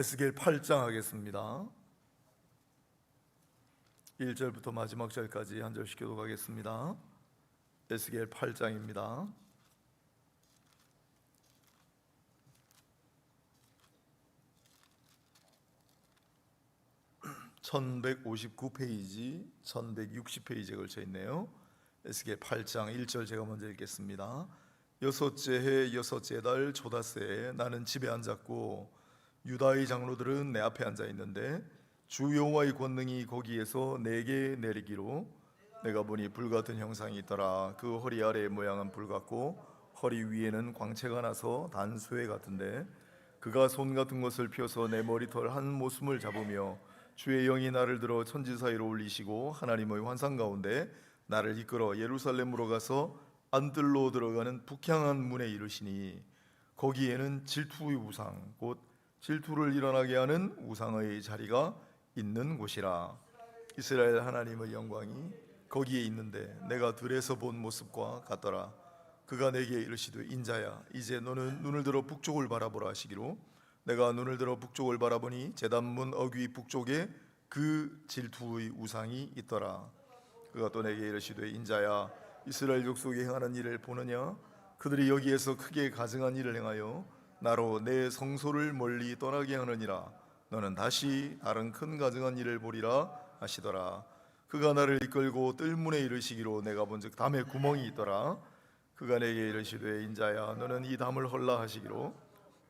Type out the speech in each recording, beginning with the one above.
에스겔 8장 하겠습니다. 1절부터 마지막 절까지 한 절씩 교독하겠습니다. 에스겔 8장입니다. 1159페이지, 1160페이지에 걸쳐 있네요. 에스겔 8장 1절 제가 먼저 읽겠습니다. 여섯째 해 여섯째 달 초다새에 나는 집에 앉았고 유다의 장로들은 내 앞에 앉아 있는데 주 여호와의 권능이 거기에서 내게 내리기로 내가 보니 불 같은 형상이 있더라. 그 허리 아래의 모양은 불 같고 허리 위에는 광채가 나서 단수회 같은데 그가 손 같은 것을 펴서 내 머리털 한 모숨을 잡으며 주의 영이 나를 들어 천지 사이로 올리시고 하나님의 환상 가운데 나를 이끌어 예루살렘으로 가서 안뜰로 들어가는 북향한 문에 이르시니 거기에는 질투의 우상 곧 질투를 일어나게 하는 우상의 자리가 있는 곳이라. 이스라엘 하나님의 영광이 거기에 있는데 내가 들에서 본 모습과 같더라. 그가 내게 이르시되 인자야 이제 너는 눈을 들어 북쪽을 바라보라 하시기로. 내가 눈을 들어 북쪽을 바라보니 제단문 어귀 북쪽에 그 질투의 우상이 있더라. 그가 또 내게 이르시되 인자야 이스라엘 족속이 행하는 일을 보느냐? 그들이 여기에서 크게 가증한 일을 행하여 나로 내 성소를 멀리 떠나게 하느니라. 너는 다시 다른 큰 가증한 일을 보리라 하시더라. 그가 나를 이끌고 뜰문에 이르시기로 내가 본즉 담에 구멍이 있더라. 그가 내게 이르시되 인자야 너는 이 담을 헐라 하시기로.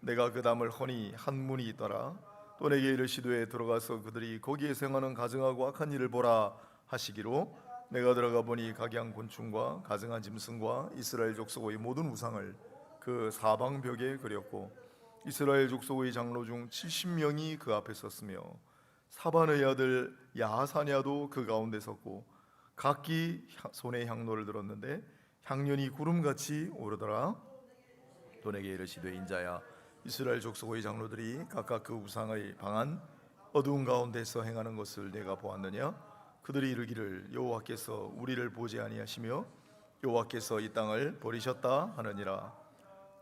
내가 그 담을 허니 한 문이 있더라. 또 내게 이르시되 들어가서 그들이 거기에 생하는 가증하고 악한 일을 보라 하시기로. 내가 들어가 보니 각양 곤충과 가증한 짐승과 이스라엘 족속의 모든 우상을 그 사방 벽에 그렸고 이스라엘 족속의 장로 중 70명이 그 앞에 섰으며 사반의 아들 야하사냐도 그 가운데 섰고 각기 향- 손에 향로를 들었는데 향년이 구름같이 오르더라. 또 내게 이르시되 인자야 이스라엘 족속의 장로들이 각각 그 우상의 방한 어두운 가운데서 행하는 것을 내가 보았느냐? 그들이 이르기를 여호와께서 우리를 보지 아니하시며 여호와께서 이 땅을 버리셨다 하느니라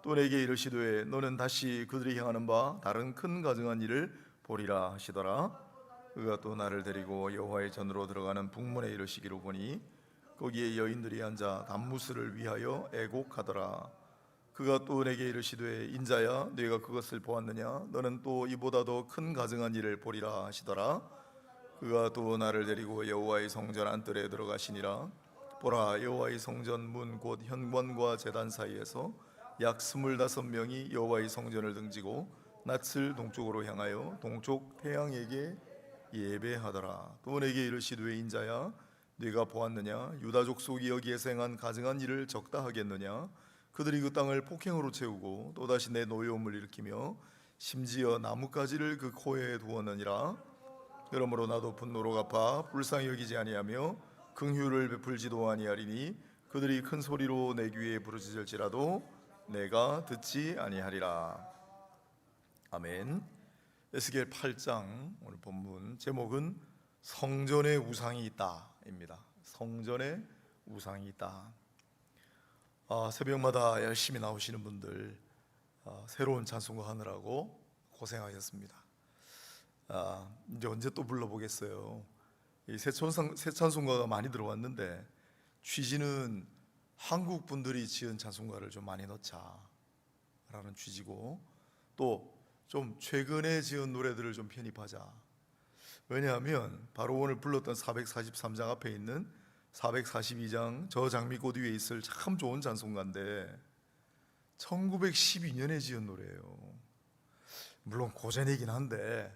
또 내게 이르시되 너는 다시 그들이 행하는 바 다른 큰 가증한 일을 보리라 하시더라. 그가 또 나를 데리고 여호와의 전으로 들어가는 북문에 이르시기로 보니 거기에 여인들이 앉아 단무스를 위하여 애곡하더라. 그가 또 내게 이르시되 인자야 네가 그것을 보았느냐? 너는 또 이보다 더 큰 가증한 일을 보리라 하시더라. 그가 또 나를 데리고 여호와의 성전 안뜰에 들어가시니라. 보라 여호와의 성전 문 곧 현관과 제단 사이에서 약 스물다섯 명이 여호와의 성전을 등지고 낯을 동쪽으로 향하여 동쪽 태양에게 예배하더라. 또 내게 이르시되 인자야 네가 보았느냐? 유다 족 속이 여기에서 행한 가증한 일을 적다 하겠느냐? 그들이 그 땅을 폭행으로 채우고 또다시 내 노여움을 일으키며 심지어 나뭇가지를 그 코에 두었느니라. 그러므로 나도 분노로 갚아 불쌍히 여기지 아니하며 긍휼을 베풀지도 아니하리니 그들이 큰 소리로 내 귀에 부르짖을지라도 내가 듣지 아니하리라 아멘 에스겔 8장 오늘 본문 제목은 성전에 우상이 있다입니다 성전에 우상이 있다 아, 새벽마다 열심히 나오시는 분들 아, 새로운 찬송가 하느라고 고생하셨습니다. 아, 이제 언제 또 불러보겠어요. 찬송 새 찬송가가 많이 들어왔는데 취지는 한국 분들이 지은 찬송가를 좀 많이 넣자라는 취지고 또 좀 최근에 지은 노래들을 좀 편입하자. 왜냐하면 바로 오늘 불렀던 443장 앞에 있는 442장 저 장미꽃 위에 있을 참 좋은 찬송가인데 1912년에 지은 노래예요. 물론 고전이긴 한데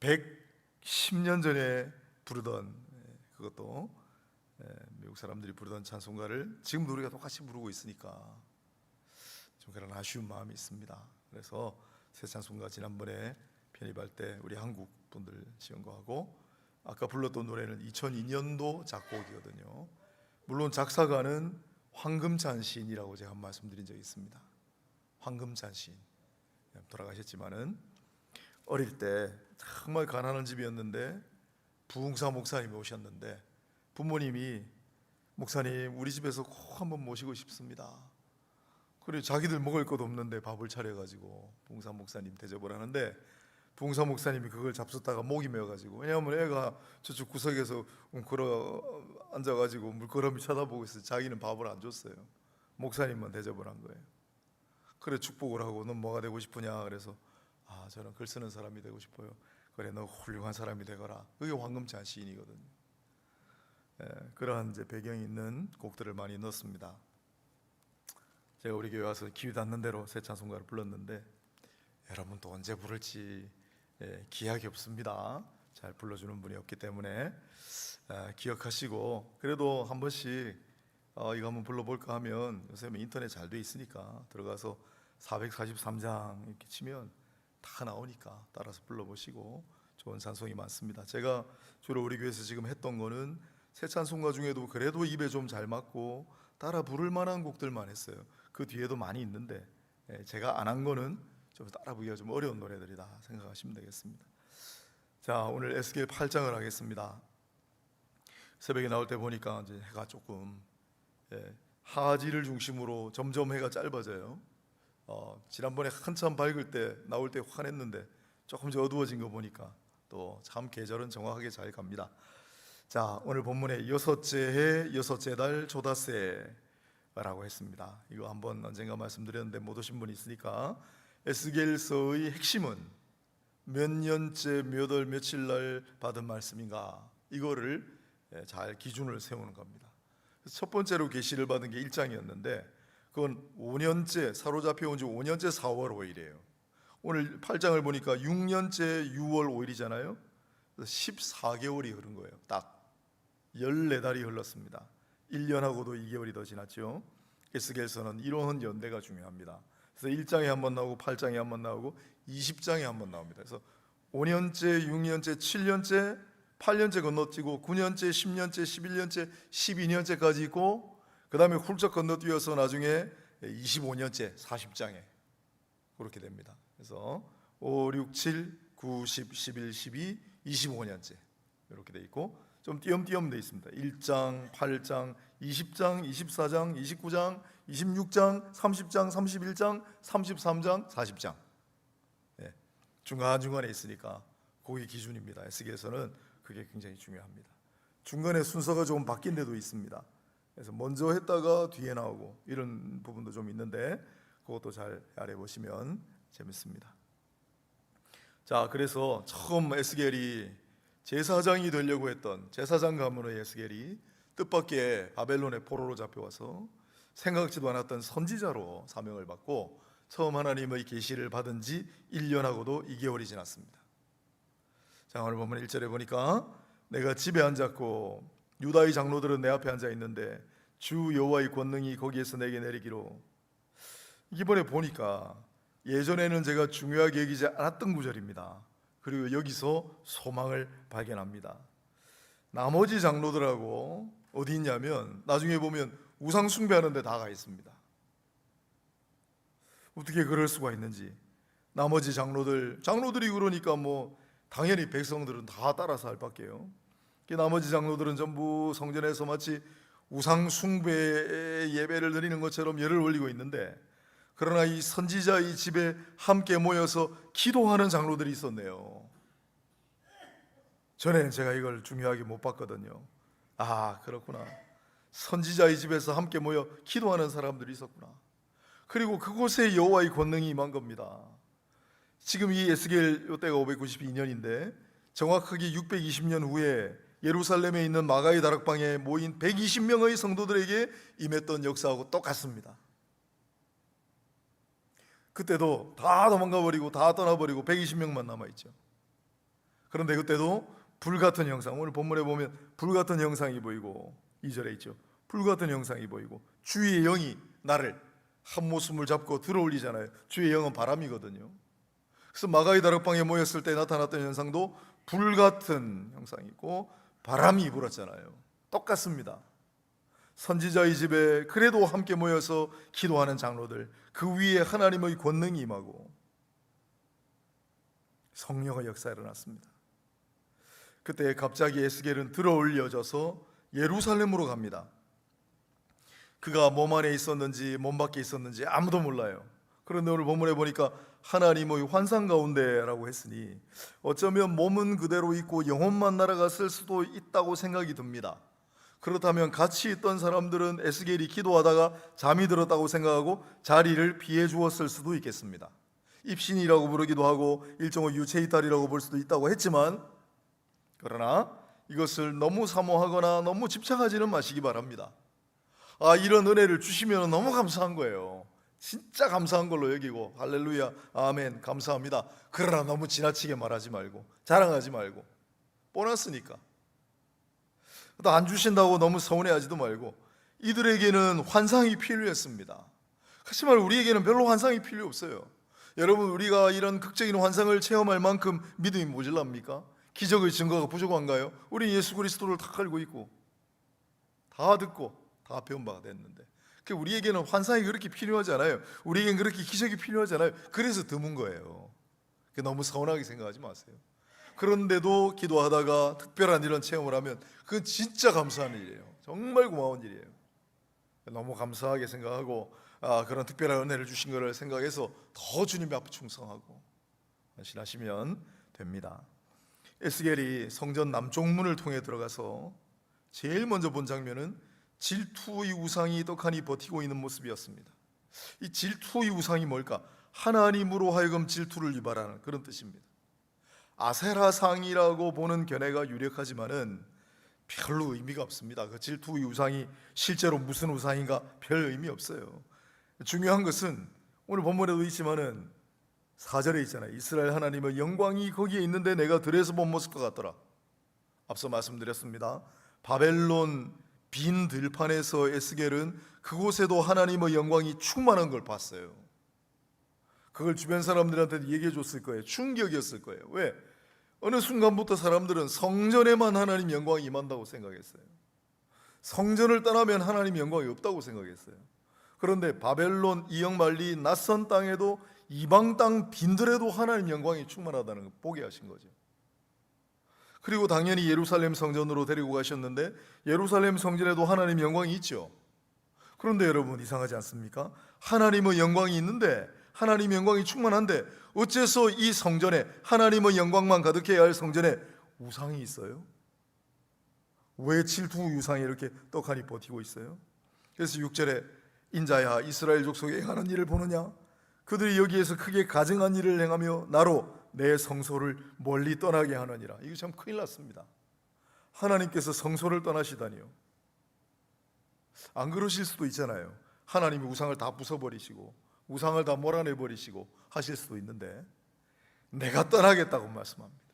110년 전에 부르던 예, 그것도 예, 미국 사람들이 부르던 찬송가를 지금 우리가 똑같이 부르고 있으니까 좀 그런 아쉬운 마음이 있습니다. 그래서 새 찬송가 지난번에 편입할 때 우리 한국 분들 지은 거하고 아까 불렀던 노래는 2002년도 작곡이거든요. 물론 작사가는 황금찬 시인이라고 제가 한 말씀드린 적이 있습니다. 황금찬 시인 돌아가셨지만은 어릴 때 정말 가난한 집이었는데 부흥사 목사님이 오셨는데 부모님이 목사님 우리 집에서 꼭 한번 모시고 싶습니다. 그리고 자기들 먹을 것 없는데 밥을 차려가지고 부흥사 목사님 대접을 하는데 봉사 목사님이 그걸 잡숫다가 목이 메어가지고 왜냐하면 애가 저쪽 구석에서 웅크러 앉아가지고 물끄러미 쳐다보고 있어. 자기는 밥을 안 줬어요. 목사님만 대접을 한 거예요. 그래 축복을 하고 넌 뭐가 되고 싶으냐 그래서 아 저는 글 쓰는 사람이 되고 싶어요. 그래 너 훌륭한 사람이 되거라. 그게 황금찬 시인이거든요. 예, 그러한 이제 배경이 있는 곡들을 많이 넣습니다. 제가 우리 교회 와서 기회 닿는 대로 새 찬송가를 불렀는데 여러분 또 언제 부를지 예, 기약이 없습니다. 잘 불러주는 분이 없기 때문에 아, 기억하시고 그래도 한 번씩 어, 이거 한번 불러볼까 하면 요새 뭐 인터넷 잘 돼 있으니까 들어가서 443장 이렇게 치면 다 나오니까 따라서 불러보시고 좋은 찬송이 많습니다. 제가 주로 우리 교회에서 지금 했던 거는 새 찬송가 중에도 그래도 입에 좀 잘 맞고 따라 부를 만한 곡들만 했어요. 그 뒤에도 많이 있는데 예, 제가 안 한 거는 좀 따라 부기가 좀 어려운 노래들이다 생각하시면 되겠습니다. 자 오늘 에스겔 8장을 하겠습니다. 새벽에 나올 때 보니까 이제 해가 조금 예, 하지를 중심으로 점점 해가 짧아져요. 어, 지난번에 한참 밝을 때 나올 때 환했는데 조금 더 어두워진 거 보니까 또 참 계절은 정확하게 잘 갑니다. 자 오늘 본문의 여섯째 해 여섯째 달 조다세라고 했습니다. 이거 한번 언젠가 말씀드렸는데 못 오신 분이 있으니까 에스겔서의 핵심은 몇 년째 몇 월 며칠 날 받은 말씀인가 이거를 예, 잘 기준을 세우는 겁니다. 첫 번째로 계시를 받은 게 1장이었는데 그건 5년째 사로잡혀 온 지 5년째 4월 5일이에요. 오늘 8장을 보니까 6년째 6월 5일이잖아요. 14개월이 흐른 거예요. 딱 14달이 흘렀습니다. 1년하고도 2개월이 더 지났죠. 에스겔서는 이런 연대가 중요합니다. 그래서 1장에 한 번 나오고 8장에 한 번 나오고 20장에 한 번 나옵니다. 그래서 5년째, 6년째, 7년째, 8년째 건너뛰고 9년째, 10년째, 11년째, 12년째까지 있고 그다음에 훌쩍 건너뛰어서 나중에 25년째 40장에 그렇게 됩니다. 그래서 5, 6, 7, 9, 10, 11, 12, 25년째 이렇게 돼 있고 좀 띄엄띄엄 돼 있습니다. 1장, 8장, 20장, 24장, 29장, 26장, 30장, 31장, 33장, 40장. 예, 중간 중간에 있으니까 그게 기준입니다. 에스겔에서는 그게 굉장히 중요합니다. 중간에 순서가 조금 바뀐 데도 있습니다. 그래서 먼저 했다가 뒤에 나오고 이런 부분도 좀 있는데 그것도 잘 알아 보시면 재밌습니다. 자, 그래서 처음 에스겔이 제사장이 되려고 했던 제사장 가문의 에스겔이 뜻밖의 바벨론의 포로로 잡혀와서 생각지도 않았던 선지자로 사명을 받고 처음 하나님의 계시를 받은 지 1년하고도 2개월이 지났습니다. 자, 오늘 보면 1절에 보니까 내가 집에 앉았고 유다의 장로들은 내 앞에 앉아 있는데 주 여호와의 권능이 거기에서 내게 내리기로 이번에 보니까 예전에는 제가 중요하게 여기지 않았던 구절입니다. 그리고 여기서 소망을 발견합니다. 나머지 장로들하고 어디 있냐면 나중에 보면 우상 숭배하는 데 다 가 있습니다. 어떻게 그럴 수가 있는지 나머지 장로들 장로들이 그러니까 뭐 당연히 백성들은 다 따라서 할 밖에요. 그 나머지 장로들은 전부 성전에서 마치 우상 숭배 예배를 드리는 것처럼 열을 올리고 있는데 그러나 이 선지자의 집에 함께 모여서 기도하는 장로들이 있었네요. 전에는 제가 이걸 중요하게 못 봤거든요. 아, 그렇구나. 선지자의 집에서 함께 모여 기도하는 사람들이 있었구나. 그리고 그곳에 여호와의 권능이 임한 겁니다. 지금 이 에스겔 이때가 592년인데 정확하게 620년 후에 예루살렘에 있는 마가의 다락방에 모인 120명의 성도들에게 임했던 역사하고 똑같습니다. 그때도 다 도망가 버리고 다 떠나 버리고 120명만 남아 있죠. 그런데 그때도 불 같은 형상 오늘 본문에 보면 불 같은 형상이 보이고 2절에 있죠. 불 같은 형상이 보이고 주의 영이 나를 한 모습을 잡고 들어올리잖아요. 주의 영은 바람이거든요. 그래서 마가의 다락방에 모였을 때 나타났던 현상도 불 같은 형상이 있고 바람이 불었잖아요. 똑같습니다. 선지자의 집에 그래도 함께 모여서 기도하는 장로들 그 위에 하나님의 권능이 임하고 성령의 역사 일어났습니다. 그때 갑자기 에스겔은 들어올려져서 예루살렘으로 갑니다. 그가 몸 안에 있었는지 몸 밖에 있었는지 아무도 몰라요. 그런데 오늘 본문에 보니까 하나님의 환상 가운데라고 했으니 어쩌면 몸은 그대로 있고 영혼만 날아갔을 수도 있다고 생각이 듭니다. 그렇다면 같이 있던 사람들은 에스겔이 기도하다가 잠이 들었다고 생각하고 자리를 피해 주었을 수도 있겠습니다. 입신이라고 부르기도 하고 일종의 유체 이탈이라고 볼 수도 있다고 했지만 그러나 이것을 너무 사모하거나 너무 집착하지는 마시기 바랍니다. 아 이런 은혜를 주시면 너무 감사한 거예요. 진짜 감사한 걸로 여기고 할렐루야 아멘 감사합니다. 그러나 너무 지나치게 말하지 말고 자랑하지 말고 보너스니까 또 안 주신다고 너무 서운해하지도 말고 이들에게는 환상이 필요했습니다. 하지만 우리에게는 별로 환상이 필요 없어요. 여러분 우리가 이런 극적인 환상을 체험할 만큼 믿음이 모질랍니까? 기적의 증거가 부족한가요? 우리 예수 그리스도를 다 알고 있고 다 듣고 다 배운 바가 됐는데 그 우리에게는 환상이 그렇게 필요하지 않아요. 우리에겐 그렇게 기적이 필요하지 않아요. 그래서 드문 거예요. 그 너무 서운하게 생각하지 마세요. 그런데도 기도하다가 특별한 이런 체험을 하면 그건 진짜 감사한 일이에요. 정말 고마운 일이에요. 너무 감사하게 생각하고 아, 그런 특별한 은혜를 주신 것을 생각해서 더 주님 앞에 충성하고 헌신하시면 됩니다. 에스겔이 성전 남쪽 문을 통해 들어가서 제일 먼저 본 장면은 질투의 우상이 떡하니 버티고 있는 모습이었습니다. 이 질투의 우상이 뭘까? 하나님으로 하여금 질투를 유발하는 그런 뜻입니다. 아세라상이라고 보는 견해가 유력하지만은 별로 의미가 없습니다. 그 질투의 우상이 실제로 무슨 우상인가 별 의미 없어요. 중요한 것은 오늘 본문에도 있지만은 4절에 있잖아요. 이스라엘 하나님의 영광이 거기에 있는데 내가 들에서 본 모습과 같더라. 앞서 말씀드렸습니다. 바벨론 빈 들판에서 에스겔은 그곳에도 하나님의 영광이 충만한 걸 봤어요. 그걸 주변 사람들한테 얘기해 줬을 거예요. 충격이었을 거예요. 왜? 어느 순간부터 사람들은 성전에만 하나님 영광이 임한다고 생각했어요. 성전을 떠나면 하나님 영광이 없다고 생각했어요. 그런데 바벨론 이영말리 낯선 땅에도 이방 땅 빈들에도 하나님 영광이 충만하다는 걸 보게 하신 거죠. 그리고 당연히 예루살렘 성전으로 데리고 가셨는데 예루살렘 성전에도 하나님 영광이 있죠. 그런데 여러분 이상하지 않습니까? 하나님의 영광이 있는데 하나님 영광이 충만한데 어째서 이 성전에 하나님의 영광만 가득해야 할 성전에 우상이 있어요? 왜 질투 우상이 이렇게 떡하니 버티고 있어요? 그래서 6절에 인자야 이스라엘 족속에 행하는 일을 보느냐 그들이 여기에서 크게 가증한 일을 행하며 나로 내 성소를 멀리 떠나게 하느니라. 이거 참 큰일 났습니다. 하나님께서 성소를 떠나시다니요. 안 그러실 수도 있잖아요. 하나님이 우상을 다 부숴버리시고 우상을 다 몰아내버리시고 하실 수도 있는데 내가 떠나겠다고 말씀합니다.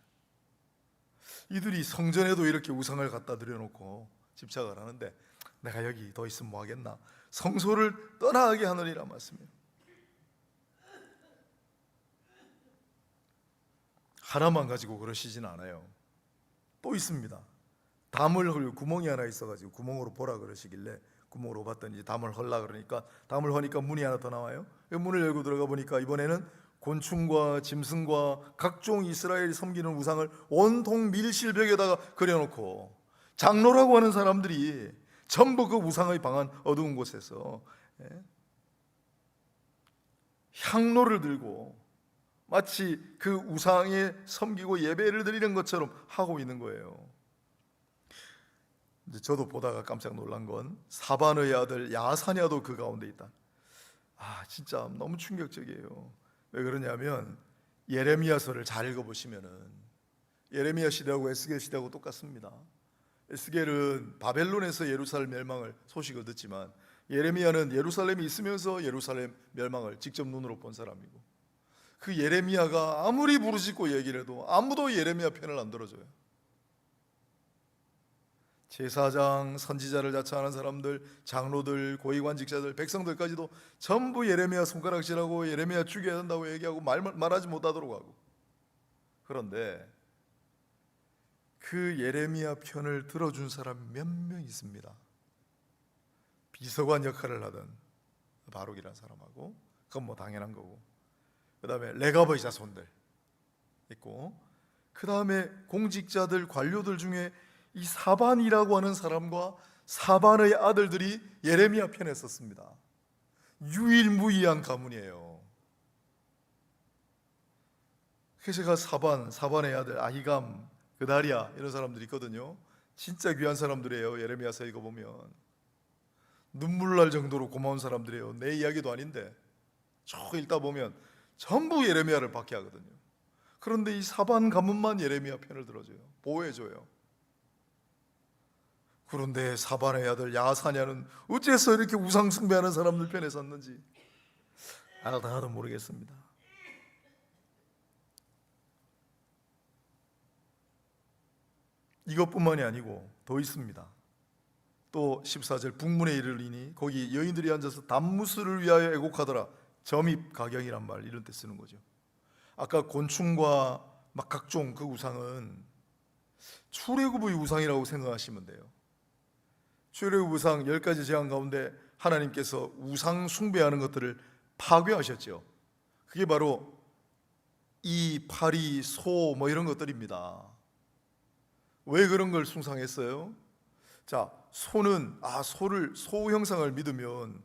이들이 성전에도 이렇게 우상을 갖다 들여놓고 집착을 하는데 내가 여기 더 있으면 뭐 하겠나? 성소를 떠나게 하느니라 말씀이에요 하나만 가지고 그러시진 않아요. 또 있습니다. 담을 헐 구멍이 하나 있어가지고 구멍으로 보라 그러시길래 구멍으로 봤더니 담을 헐라 그러니까 담을 허니까 문이 하나 더 나와요. 그 문을 열고 들어가 보니까 이번에는 곤충과 짐승과 각종 이스라엘이 섬기는 우상을 온통 밀실벽에다가 그려놓고 장로라고 하는 사람들이 전부 그 우상의 방안 어두운 곳에서 예? 향로를 들고 마치 그 우상에 섬기고 예배를 드리는 것처럼 하고 있는 거예요. 이제 저도 보다가 깜짝 놀란 건 사반의 아들 야사냐도 그 가운데 있다. 아 진짜 너무 충격적이에요. 왜 그러냐면 예레미야서를 잘 읽어 보시면은 예레미야 시대하고 에스겔 시대하고 똑같습니다. 에스겔은 바벨론에서 예루살렘 멸망을 소식을 듣지만 예레미야는 예루살렘이 있으면서 예루살렘 멸망을 직접 눈으로 본 사람이고 그 예레미야가 아무리 부르짖고 얘기를 해도 아무도 예레미야 편을 안 들어줘요. 제사장, 선지자를 자처하는 사람들, 장로들, 고위관직자들, 백성들까지도 전부 예레미야 손가락질하고 예레미야 죽여야 한다고 얘기하고 말, 말하지 못하도록 하고 그런데 그 예레미야 편을 들어준 사람 몇 명 있습니다. 비서관 역할을 하던 바룩이라는 사람하고 그건 뭐 당연한 거고 그 다음에 레가버의 자손들 있고 그 다음에 공직자들 관료들 중에 이 사반이라고 하는 사람과 사반의 아들들이 예레미야 편에 섰습니다. 유일무이한 가문이에요. 그래서 제가 사반, 사반의 아들 아히감, 그다리아 이런 사람들이 있거든요. 진짜 귀한 사람들이에요. 예레미야서 읽어 보면 눈물 날 정도로 고마운 사람들이에요. 내 이야기도 아닌데 쭉 읽다 보면 전부 예레미야를 받게 하거든요. 그런데 이 사반 가문만 예레미야 편을 들어줘요. 보호해줘요. 그런데 사반의 아들 야사냐는 어째서 이렇게 우상 숭배하는 사람들 편에 섰는지 알아도 모르겠습니다. 이것뿐만이 아니고 더 있습니다. 또 14절 북문에 이르리니 거기 여인들이 앉아서 단무스를 위하여 애곡하더라. 점입 가경이란 말 이런 때 쓰는 거죠. 아까 곤충과 막 각종 그 우상은 출애굽의 우상이라고 생각하시면 돼요. 출애굽 우상 10가지 재앙 가운데 하나님께서 우상 숭배하는 것들을 파괴하셨죠. 그게 바로 이 파리 소 뭐 이런 것들입니다. 왜 그런 걸 숭상했어요? 자, 소는 아 소를 소 형상을 믿으면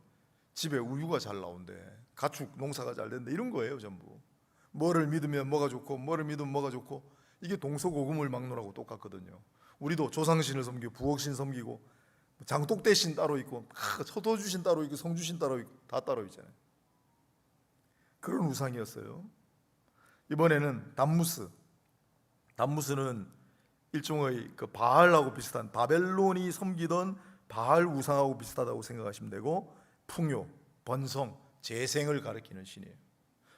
집에 우유가 잘 나온대. 가축 농사가 잘 된다. 이런 거예요, 전부. 뭐를 믿으면 뭐가 좋고 뭐를 믿으면 뭐가 좋고 이게 동서고금을 막론하고 똑같거든요. 우리도 조상신을 섬기고 부엌신 섬기고 장독대신 따로 있고 아, 서도주신 따로 있고 성주신 따로 있고 다 따로 있잖아요. 그런 우상이었어요. 이번에는 담무스. 담무스는 일종의 그 바알하고 비슷한 바벨론이 섬기던 바알 우상하고 비슷하다고 생각하시면 되고 풍요, 번성, 재생을 가리키는 신이에요.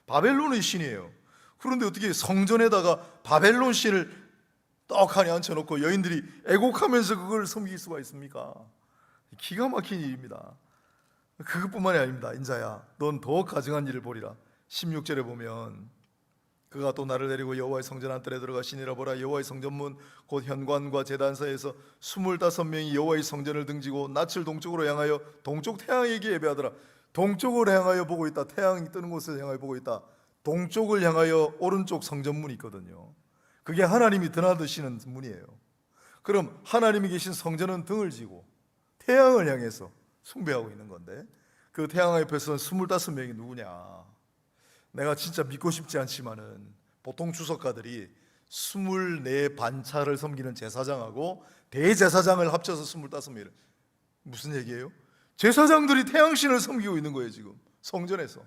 바벨론의 신이에요. 그런데 어떻게 성전에다가 바벨론 신을 떡하니 앉혀놓고 여인들이 애곡하면서 그걸 섬길 수가 있습니까? 기가 막힌 일입니다. 그것뿐만이 아닙니다. 인자야, 넌 더 가증한 일을 보리라. 16절에 보면 그가 또 나를 데리고 여호와의 성전 안뜰에 들어가 신이라 보라. 여호와의 성전문 곧 현관과 제단사에서 스물다섯 명이 여호와의 성전을 등지고 낯을 동쪽으로 향하여 동쪽 태양에게 예배하더라. 동쪽을 향하여 보고 있다. 태양이 뜨는 곳을 향하여 보고 있다. 동쪽을 향하여 오른쪽 성전문이 있거든요. 그게 하나님이 드나드시는 문이에요. 그럼 하나님이 계신 성전은 등을 지고 태양을 향해서 숭배하고 있는 건데 그 태양 앞에서 스물다섯 명이 누구냐 내가 진짜 믿고 싶지 않지만은 보통 주석가들이 24 반차를 섬기는 제사장하고 대제사장을 합쳐서 25명을 무슨 얘기예요? 제사장들이 태양신을 섬기고 있는 거예요 지금. 성전에서.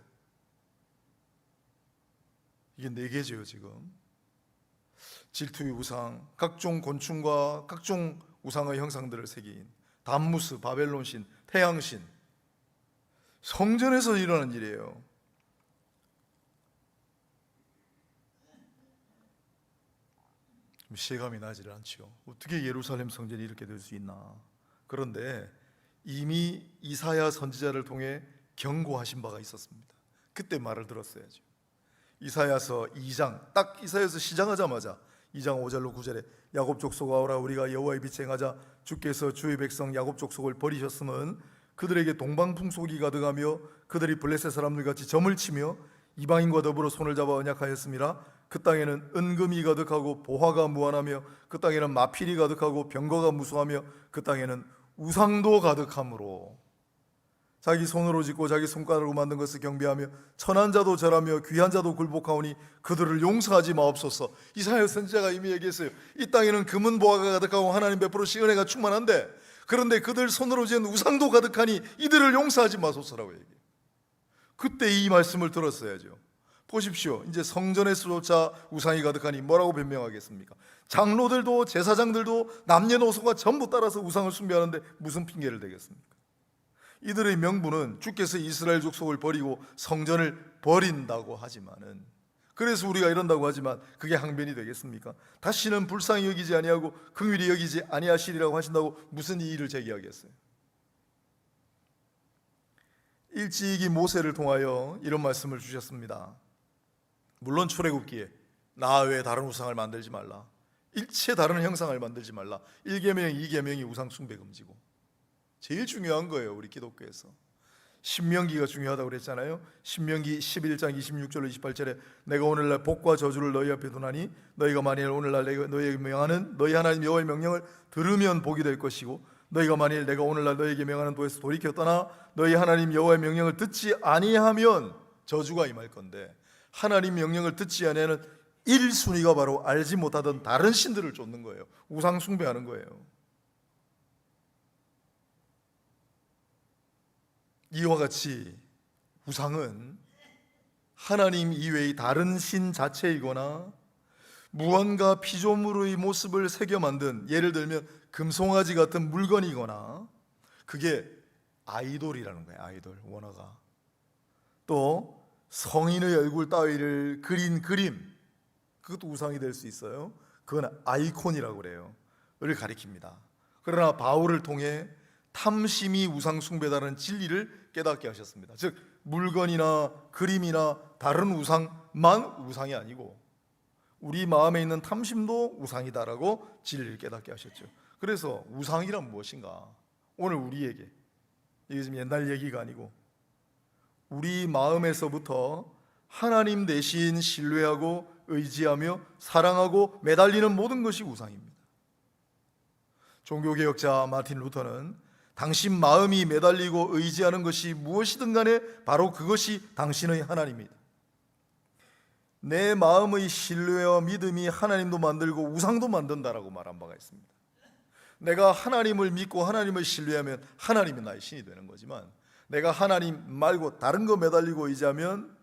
이게 네 개죠 지금. 질투의 우상, 각종 곤충과 각종 우상의 형상들을 새긴 담무스, 바벨론신, 태양신. 성전에서 일어난 일이에요 실감이 나질 않지요. 어떻게 예루살렘 성전이 이렇게 될 수 있나? 그런데 이미 이사야 선지자를 통해 경고하신 바가 있었습니다. 그때 말을 들었어야죠. 이사야서 2장 딱 이사야서 시작하자마자 2장 5절로 9절에 야곱 족속아 오라 우리가 여호와의 빛에 행하자 주께서 주의 백성 야곱 족속을 버리셨음은 그들에게 동방 풍속이 가득하며 그들이 블레셋 사람들 같이 점을 치며 이방인과 더불어 손을 잡아 언약하였음이라 그 땅에는 은금이 가득하고 보화가 무한하며 그 땅에는 마필이 가득하고 병거가 무수하며 그 땅에는 우상도 가득하므로. 자기 손으로 짓고 자기 손가락으로 만든 것을 경배하며 천한 자도 절하며 귀한 자도 굴복하오니 그들을 용서하지 마옵소서. 이사야 선지자가 이미 얘기했어요. 이 땅에는 금은 보화가 가득하고 하나님 베풀으신 은혜가 충만한데 그런데 그들 손으로 지은 우상도 가득하니 이들을 용서하지 마소서라고 얘기해요. 그때 이 말씀을 들었어야죠 보십시오. 이제 성전에서조차 우상이 가득하니 뭐라고 변명하겠습니까? 장로들도 제사장들도 남녀노소가 전부 따라서 우상을 숭배하는데 무슨 핑계를 대겠습니까? 이들의 명분은 주께서 이스라엘 족속을 버리고 성전을 버린다고 하지만은 그래서 우리가 이런다고 하지만 그게 항변이 되겠습니까? 다시는 불쌍히 여기지 아니하고 긍휼히 여기지 아니하시리라고 하신다고 무슨 이의를 제기하겠어요? 일찍이 모세를 통하여 이런 말씀을 주셨습니다. 물론 출애굽기에 나 외에 다른 우상을 만들지 말라. 일체 다른 형상을 만들지 말라. 1계명, 2계명이 우상 숭배 금지고. 제일 중요한 거예요, 우리 기독교에서. 신명기가 중요하다고 그랬잖아요. 신명기 11장 26절로 28절에 내가 오늘날 복과 저주를 너희 앞에 두나니 너희가 만일 오늘날 너희에게 명하는 너희 하나님 여호와의 명령을 들으면 복이 될 것이고 너희가 만일 내가 오늘날 너희에게 명하는 도에서 돌이켜 떠나 너희 하나님 여호와의 명령을 듣지 아니하면 저주가 임할 건데 하나님 명령을 듣지 아니하는 1순위가 바로 알지 못하던 다른 신들을 쫓는 거예요. 우상 숭배하는 거예요. 이와 같이 우상은 하나님 이외의 다른 신 자체이거나 무언가 피조물의 모습을 새겨 만든 예를 들면 금송아지 같은 물건이거나 그게 아이돌이라는 거예요. 아이돌 원어가 또 성인의 얼굴 따위를 그린 그림 그것도 우상이 될 수 있어요. 그건 아이콘이라고 그래요. 를 가리킵니다. 그러나 바울을 통해 탐심이 우상 숭배다는 진리를 깨닫게 하셨습니다. 즉 물건이나 그림이나 다른 우상만 우상이 아니고 우리 마음에 있는 탐심도 우상이다라고 진리를 깨닫게 하셨죠. 그래서 우상이란 무엇인가? 오늘 우리에게 이게 지금 옛날 얘기가 아니고 우리 마음에서부터 하나님 대신 신뢰하고 의지하며 사랑하고 매달리는 모든 것이 우상입니다. 종교개혁자 마틴 루터는 당신 마음이 매달리고 의지하는 것이 무엇이든 간에 바로 그것이 당신의 하나님이다. 내 마음의 신뢰와 믿음이 하나님도 만들고 우상도 만든다라고 말한 바가 있습니다. 내가 하나님을 믿고 하나님을 신뢰하면 하나님이 나의 신이 되는 거지만 내가 하나님 말고 다른 거 매달리고 의지하면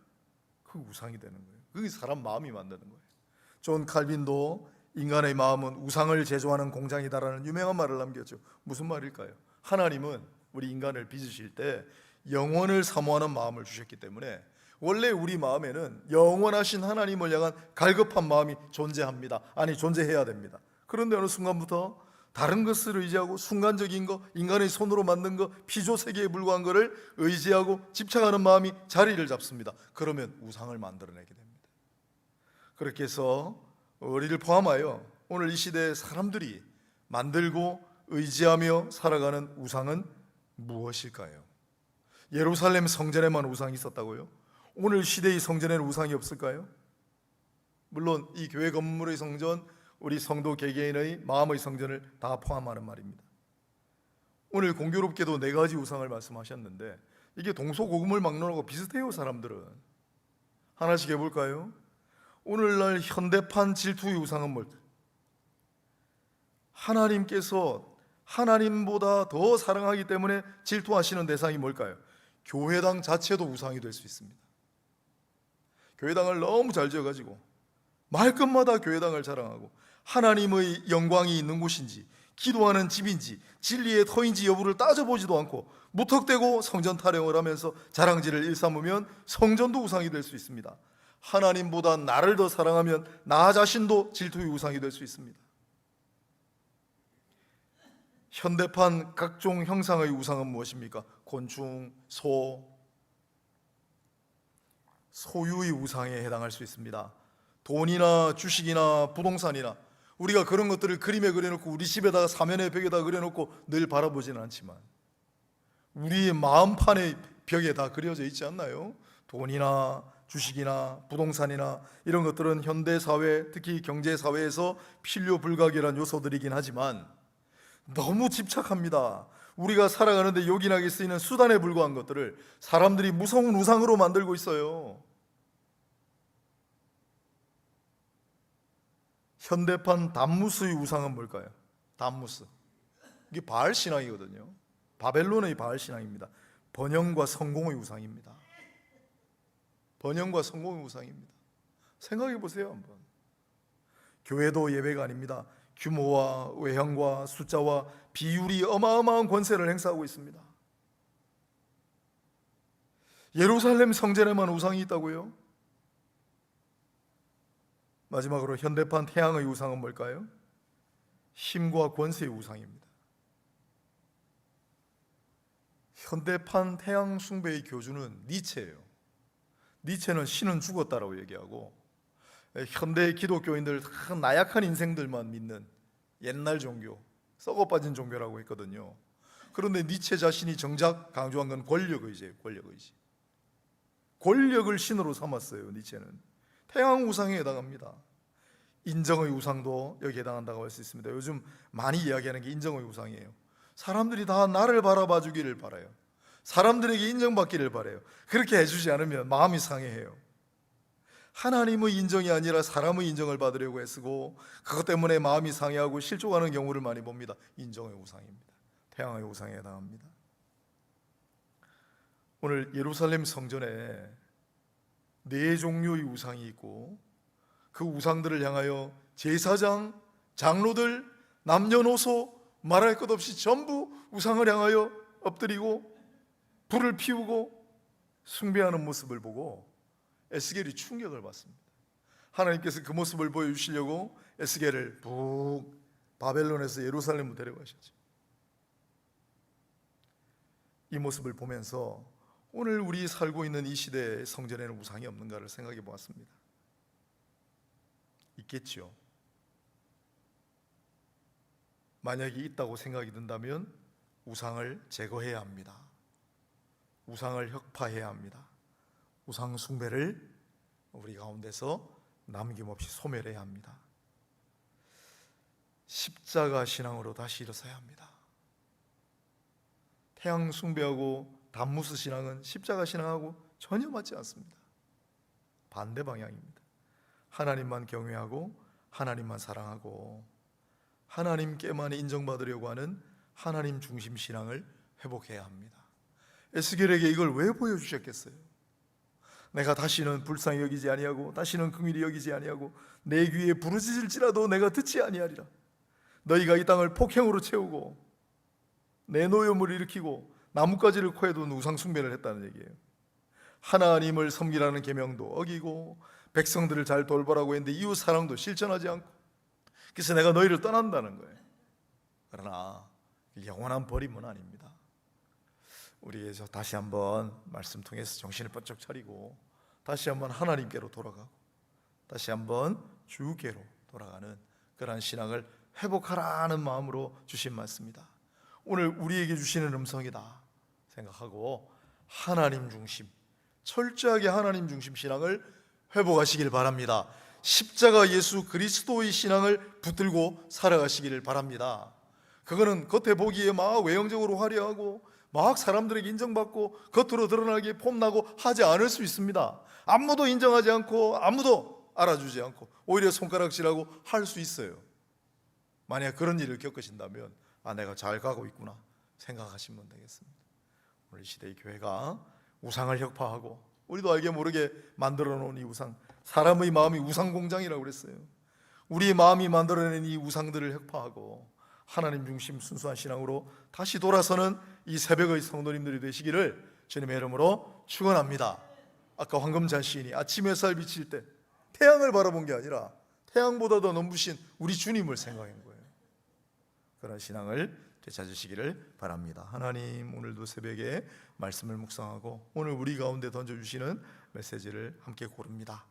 그 우상이 되는 거예요. 그게 사람 마음이 만드는 거예요. 존 칼빈도 인간의 마음은 우상을 제조하는 공장이다라는 유명한 말을 남겼죠. 무슨 말일까요? 하나님은 우리 인간을 빚으실 때 영원을 사모하는 마음을 주셨기 때문에 원래 우리 마음에는 영원하신 하나님을 향한 갈급한 마음이 존재합니다. 아니 존재해야 됩니다. 그런데 어느 순간부터 다른 것을 의지하고 순간적인 거, 인간의 손으로 만든 거, 피조 세계에 불과한 것을 의지하고 집착하는 마음이 자리를 잡습니다. 그러면 우상을 만들어내게 됩니다. 그렇게 해서 우리를 포함하여 오늘 이 시대의 사람들이 만들고 의지하며 살아가는 우상은 무엇일까요? 예루살렘 성전에만 우상이 있었다고요? 오늘 시대의 성전에는 우상이 없을까요? 물론 이 교회 건물의 성전, 우리 성도 개개인의 마음의 성전을 다 포함하는 말입니다. 오늘 공교롭게도 네 가지 우상을 말씀하셨는데 이게 동서고금을 막론하고 비슷해요, 사람들은. 하나씩 해볼까요? 오늘날 현대판 질투의 우상은 뭘까? 하나님께서 하나님보다 더 사랑하기 때문에 질투하시는 대상이 뭘까요? 교회당 자체도 우상이 될 수 있습니다. 교회당을 너무 잘 지어가지고 말끝마다 교회당을 자랑하고 하나님의 영광이 있는 곳인지 기도하는 집인지 진리의 터인지 여부를 따져보지도 않고 무턱대고 성전 타령을 하면서 자랑질을 일삼으면 성전도 우상이 될 수 있습니다. 하나님보다 나를 더 사랑하면 나 자신도 질투의 우상이 될 수 있습니다. 현대판 각종 형상의 우상은 무엇입니까? 곤충, 소, 소유의 우상에 해당할 수 있습니다. 돈이나 주식이나 부동산이나 우리가 그런 것들을 그림에 그려놓고 우리 집에다가 사면의 벽에다 그려놓고 늘 바라보지는 않지만 우리의 마음판의 벽에 다 그려져 있지 않나요? 돈이나 주식이나 부동산이나 이런 것들은 현대 사회, 특히 경제 사회에서 필요 불가결한 요소들이긴 하지만 너무 집착합니다. 우리가 살아가는데 요긴하게 쓰이는 수단에 불과한 것들을 사람들이 무서운 우상으로 만들고 있어요. 현대판 담무스의 우상은 뭘까요? 담무스. 이게 바알 신앙이거든요. 바벨론의 바알 신앙입니다. 번영과 성공의 우상입니다. 번영과 성공의 우상입니다. 생각해 보세요, 한번. 교회도 예배가 아닙니다. 규모와 외형과 숫자와 비율이 어마어마한 권세를 행사하고 있습니다. 예루살렘 성전에만 우상이 있다고요? 마지막으로 현대판 태양의 우상은 뭘까요? 힘과 권세의 우상입니다. 현대판 태양 숭배의 교주는 니체예요. 니체는 신은 죽었다라고 얘기하고 현대 기독교인들 다 나약한 인생들만 믿는 옛날 종교, 썩어 빠진 종교라고 했거든요. 그런데 니체 자신이 정작 강조한 건 권력 의지예요. 권력 의지. 권력을 신으로 삼았어요. 니체는 태양 우상에 해당합니다. 인정의 우상도 여기에 해당한다고 할 수 있습니다. 요즘 많이 이야기하는 게 인정의 우상이에요. 사람들이 다 나를 바라봐 주기를 바라요. 사람들에게 인정받기를 바래요. 그렇게 해주지 않으면 마음이 상해해요. 하나님의 인정이 아니라 사람의 인정을 받으려고 애쓰고 그것 때문에 마음이 상해하고 실족하는 경우를 많이 봅니다. 인정의 우상입니다. 태양의 우상에 해당합니다. 오늘 예루살렘 성전에 네 종류의 우상이 있고 그 우상들을 향하여 제사장, 장로들, 남녀노소 말할 것 없이 전부 우상을 향하여 엎드리고 불을 피우고 숭배하는 모습을 보고 에스겔이 충격을 받습니다. 하나님께서 그 모습을 보여주시려고 에스겔을 북 바벨론에서 예루살렘으로 데려가셨죠. 이 모습을 보면서 오늘 우리 살고 있는 이 시대의 성전에는 우상이 없는가를 생각해 보았습니다. 있겠죠. 만약에 있다고 생각이 든다면 우상을 제거해야 합니다. 우상을 혁파해야 합니다. 우상 숭배를 우리 가운데서 남김없이 소멸해야 합니다. 십자가 신앙으로 다시 일어서야 합니다. 태양 숭배하고 단무스 신앙은 십자가 신앙하고 전혀 맞지 않습니다. 반대 방향입니다. 하나님만 경외하고 하나님만 사랑하고 하나님께만 인정받으려고 하는 하나님 중심 신앙을 회복해야 합니다. 에스겔에게 이걸 왜 보여주셨겠어요? 내가 다시는 불쌍히 여기지 아니하고 다시는 긍휼히 여기지 아니하고 내 귀에 부르짖을지라도 내가 듣지 아니하리라. 너희가 이 땅을 폭행으로 채우고 내 노염을 일으키고 나뭇가지를 코에 둔 우상 숭배를 했다는 얘기예요. 하나님을 섬기라는 계명도 어기고 백성들을 잘 돌보라고 했는데 이웃 사랑도 실천하지 않고 그래서 내가 너희를 떠난다는 거예요. 그러나 영원한 버림은 아닙니다. 우리에서 다시 한번 말씀 통해서 정신을 번쩍 차리고 다시 한번 하나님께로 돌아가고 다시 한번 주께로 돌아가는 그러한 신앙을 회복하라는 마음으로 주신 말씀이다. 오늘 우리에게 주시는 음성이다 생각하고 하나님 중심 철저하게 하나님 중심 신앙을 회복하시길 바랍니다. 십자가 예수 그리스도의 신앙을 붙들고 살아가시기를 바랍니다. 그거는 겉에 보기에 막 외형적으로 화려하고 막 사람들에게 인정받고 겉으로 드러나게 폼나고 하지 않을 수 있습니다. 아무도 인정하지 않고 아무도 알아주지 않고 오히려 손가락질하고 할 수 있어요. 만약 그런 일을 겪으신다면 아 내가 잘 가고 있구나 생각하시면 되겠습니다. 오늘 이 시대의 교회가 우상을 혁파하고 우리도 알게 모르게 만들어 놓은 이 우상 사람의 마음이 우상 공장이라고 그랬어요. 우리의 마음이 만들어낸 이 우상들을 혁파하고 하나님 중심 순수한 신앙으로 다시 돌아서는 이 새벽의 성도님들이 되시기를 주님의 이름으로 축원합니다. 아까 황금자 시인이 아침 햇살 비칠 때 태양을 바라본 게 아니라 태양보다 더 넘부신 우리 주님을 생각한 거예요. 그런 신앙을 되찾으시기를 바랍니다. 하나님 오늘도 새벽에 말씀을 묵상하고 오늘 우리 가운데 던져주시는 메시지를 함께 고릅니다.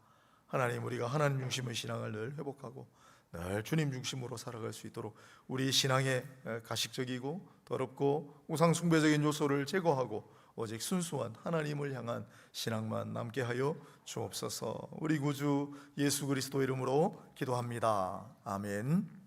하나님 우리가 하나님 중심의 신앙을 늘 회복하고 늘 주님 중심으로 살아갈 수 있도록 우리 신앙의 가식적이고 더럽고 우상 숭배적인 요소를 제거하고 오직 순수한 하나님을 향한 신앙만 남게 하여 주옵소서. 우리 구주 예수 그리스도 이름으로 기도합니다. 아멘.